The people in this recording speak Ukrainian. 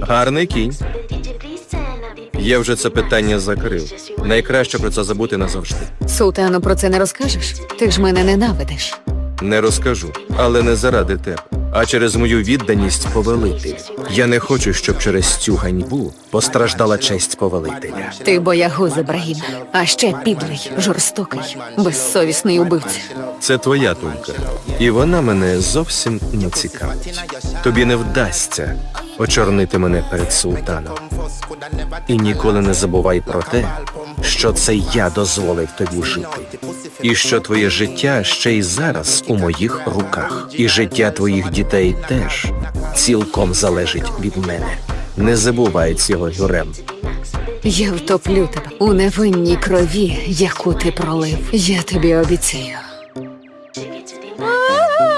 Гарний кінь. Я вже це питання закрив. Найкраще про це забути назавжди. Султану про це не розкажеш? Ти ж мене ненавидиш. Не розкажу, але не заради тебе, а через мою відданість повелителю. Я не хочу, щоб через цю ганьбу постраждала честь повелителя. Ти боягуз, Ібрагім, а ще підлий, жорстокий, безсовісний убивця. Це твоя думка, і вона мене зовсім не цікавить. Тобі не вдасться очорнити мене перед султаном. І ніколи не забувай про те, що це я дозволив тобі жити, і що твоє життя ще й зараз у моїх руках, і життя твоїх дітей теж цілком залежить від мене. Не забувай цього, Юрем. Я втоплю тебе у невинній крові, яку ти пролив. Я тобі обіцяю.